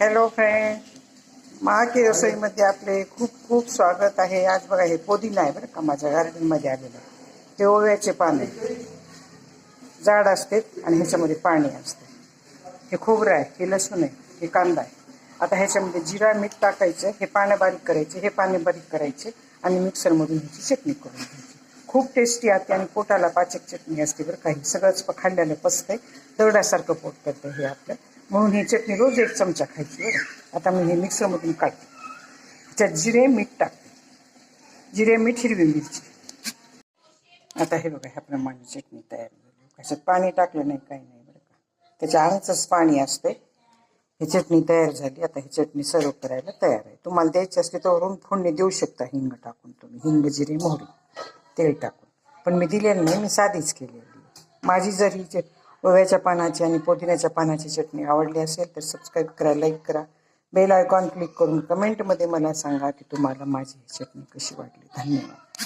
Hello friend महाकी रसोईमध्ये आपले खूप खूप स्वागत आहे. आज बघा हे पुदिना आहे बरं का माझ्या गार्डनमध्ये आलेलं. ते ओव्याचे पाने आहे. झाड असते आणि ह्याच्यामध्ये पाणी असते. हे खोबरं आहे हे लसूण आहे हे कांदा आहे. आता ह्याच्यामध्ये जिरा मीठ टाकायचं. हे पानं बारीक करायचे हे पाने बारीक करायचे आणि मिक्सरमधून ह्याची चटणी करून घ्यायची. खूप टेस्टी आते आणि पोटाला पाचक चटणी असते बरं काही सगळंच खाल्ल्याला पसतं आहे दरडासारखं पोट करतं हे आपलं. म्हणून ही चटणी रोज एक चमचा खायची बरं. आता मी हे मिक्सरमधून काढते. त्यात जिरे मीठ टाकते. जिरे मीठ हिरवी मिरची. आता हे बघा ह्याप्रमाणे चटणी तयार झाली. कशात पाणी टाकलं नाही काही नाही बरं का. त्याच्या अंगचंच पाणी असते ही चटणी तयार झाली. आता ही चटणी सर्व करायला तयार आहे. तुम्हाला द्यायची असली तर वरून फोडणी देऊ शकता हिंग टाकून तुम्ही. हिंग जिरे मोहरी. तेल टाकून. पण मी दिलेलं नाही मी साधीच केलेली. माझी जर ही ओव्याच्या पानाची आणि पुदिन्याच्या पानाची चटणी आवडली असेल तर सबस्क्राईब करा लाईक करा. बेल आयकॉन क्लिक करून कमेंटमध्ये मला सांगा की तुम्हाला माझी ही चटणी कशी वाटली. धन्यवाद.